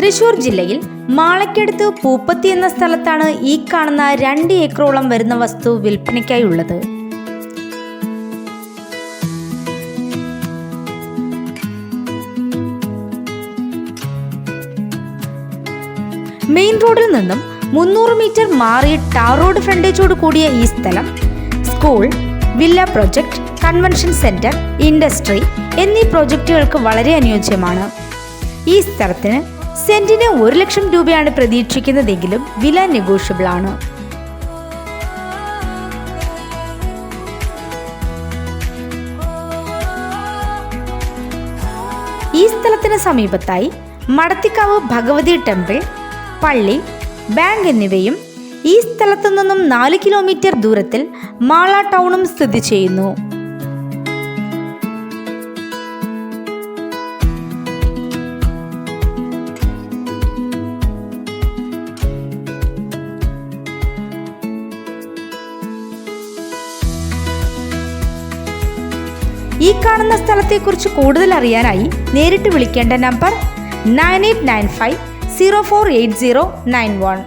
തൃശൂർ ജില്ലയിൽ മാളയ്ക്കടുത്ത് പൂപ്പത്തി എന്ന സ്ഥലത്താണ് ഈ കാണുന്ന രണ്ട് ഏക്കറോളം വരുന്ന വസ്തു വിൽപ്പനയ്ക്കായി ഉള്ളത്. മെയിൻ റോഡിൽ നിന്നും മുന്നൂറ് മീറ്റർ മാറി ടാർ റോഡ് ഫ്രണ്ടേജോട് കൂടിയ ഈ സ്ഥലം school villa project convention centre industry എന്നീ പ്രോജക്റ്റുകൾക്ക് വളരെ അനുയോജ്യമാണ്. ഈ സ്ഥലത്തിന് സെന്റിന് ഒരു ലക്ഷം രൂപയാണ് പ്രതീക്ഷിക്കുന്നതെങ്കിലും വില നെഗോഷ്യബിൾ ആണ്. ഈ സ്ഥലത്തിന് സമീപത്തായി മടത്തിക്കാവ് ഭഗവതി ടെമ്പിൾ പള്ളി ബാങ്ക് എന്നിവയും ഈ സ്ഥലത്തു നിന്നും നാല് കിലോമീറ്റർ ദൂരത്തിൽ മാള ടൗണും സ്ഥിതി ചെയ്യുന്നു. ഈ കാണുന്ന സ്ഥലത്തെക്കുറിച്ച് കൂടുതൽ അറിയാനായി നേരിട്ട് വിളിക്കേണ്ട number nine eight nine five zero four eight zero nine one.